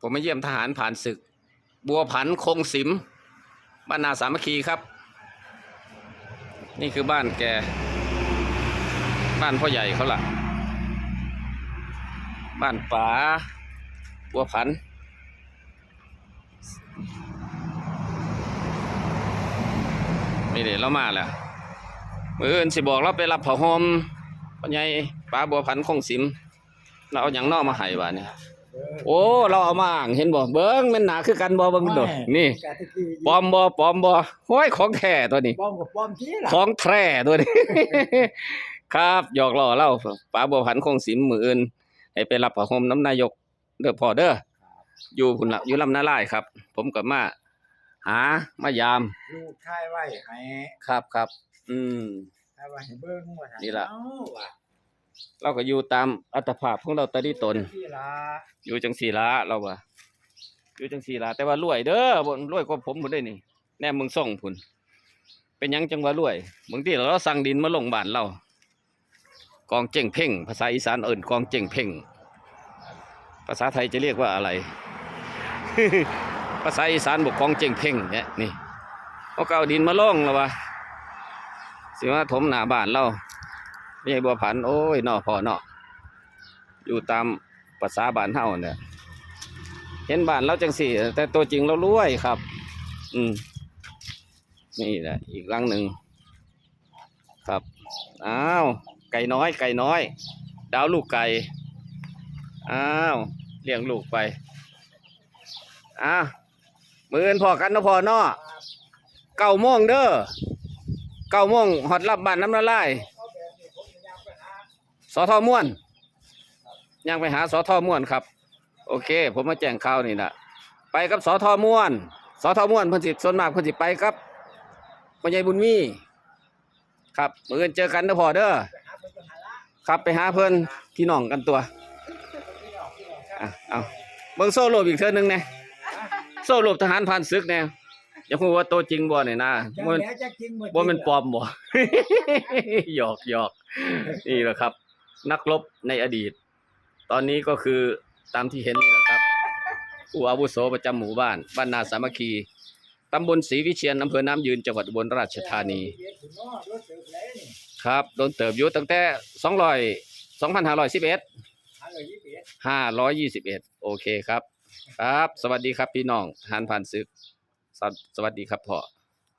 ผมมาเยี่ยมทหารผ่านศึก บัวผันคงสิมบ้านนาสามัคคีครับ นี่คือบ้านแก บ้านพ่อใหญ่เขาล่ะ บ้านป๋าบัวผัน นี่เดี๋ยวเรามาแล้วมืออื่นสิบอกเราไปรับผ้าห่มพ่อใหญ่ป๋าบัวผันคงสิม เราเอาอย่างนอกมาให้บ้านเนี่ย โอ้เราเอามาอ่างเห็นบ่เบิ้งแมันหนาคือกันบ่เบิ้งดูนี่กะตะกี้ปลอมบ่ปลอมบ่โอ้ยของแท้ตัวนี้ปอมกับปอมที่ล่ะของแท้ตัวนี้ ครับหยอกล้อเล่าป๋าบัวผันคงสิมมืออื่นให้ไปรับผ้าห่มน้ำนายกเด้อพ่อเด้ออยู่พุ่นละอยู่ลำนาลายครับ ผมก็มาหามายามลูกชายไว้ให้ครับครับ อืมชายไว้ให้เบิ่งว่าซั่นี่ล่ะ เอ้าว่ะเราก็อยู่ตามอัตภาพของเราแตที่ตนที่ล่ะอยู่จังสีละเราว่าอยู่จังสีละแต่ว่ารวยเด้อบนรวยกว่าผมพุ่นได้นี่แน่มึงส่งพุ่นเป็นหยังจังว่ารวยบางทีเราสั่งดินมาลงบ้านเรา กองเจ่งเพ่ง ภาษาอีสานเอิ่นกองเจ่งเพ่ง ภาษาไทยจะเรียกว่าอะไร ภาษาอีสานบอกกองเจ่งเพ่งเนี่ยนี่เขาก็เอาดินมาลงแล้ววะสิว่าถมหน้าบ้านเรา ไม่ใช่บัวผัน โอ้ยนอพอเนาะอยู่ตามภาษาบ้านเฮาเนี่ยเห็นบ้านเราจังสี่ แต่ตัวจริงเรารวยครับ อืมนี่แหละอีกหลังหนึ่งครับอ้าวไก่น้อย ไก่น้อย ดาวลูกไก่อ้าวเลี้ยงลูกไปอ้าวมืออนพอกันเนาะพอเนาะเก้าโมงเด้อเก้าโมงหอดรับบ้านน้ำละลาย สอทอม่วนยังไปหาสอทอม่วนครับ โอเค ผมมาแจ้งข่าวนี่นะไปกับสอทอม่วนสอทอม่วนเพิ่นสิส่วนมากเพิ่นสิไปครับพ่อใหญ่บุญมีครับมื้ออื่นเจอกันเด้อพ่อเด้อไปหาเพิ่นก็หาละครับไปหาเพิ่นพี่น้องกันตัวพี่น้องพี่น้องครับอะเอาเบิ่งโซ่โลบอีกเทื่อนึงแหน่โซ่โลบทหารผ่านศึกแหน่อย่าพูดว่าตัวจริงบ่เนี่ยนะจังบ่แม่นแล้วจะจริงบ่แม่นปลอมบ่หยอกหยอกนี่แหละครับ นักรบในอดีต ตอนนี้ก็คือตามที่เห็นนี่แหละครับผู้อาวุโสประจำหมู่บ้านบ้านนาสามัคคีตำบลศรีวิเชียนอำเภอน้ำยืนจังหวัดอุบลราชธานีเดี๋ยวถึงเนเติบแล้วนี่ครับโดนเติบอยู่ตั้งแต่200 2511หาเลยยี่สิบเอ็ด521โอเคครับ ครับ สวัสดีครับพี่น้องทหารผ่านศึกสวสวัสดีครับพ่อ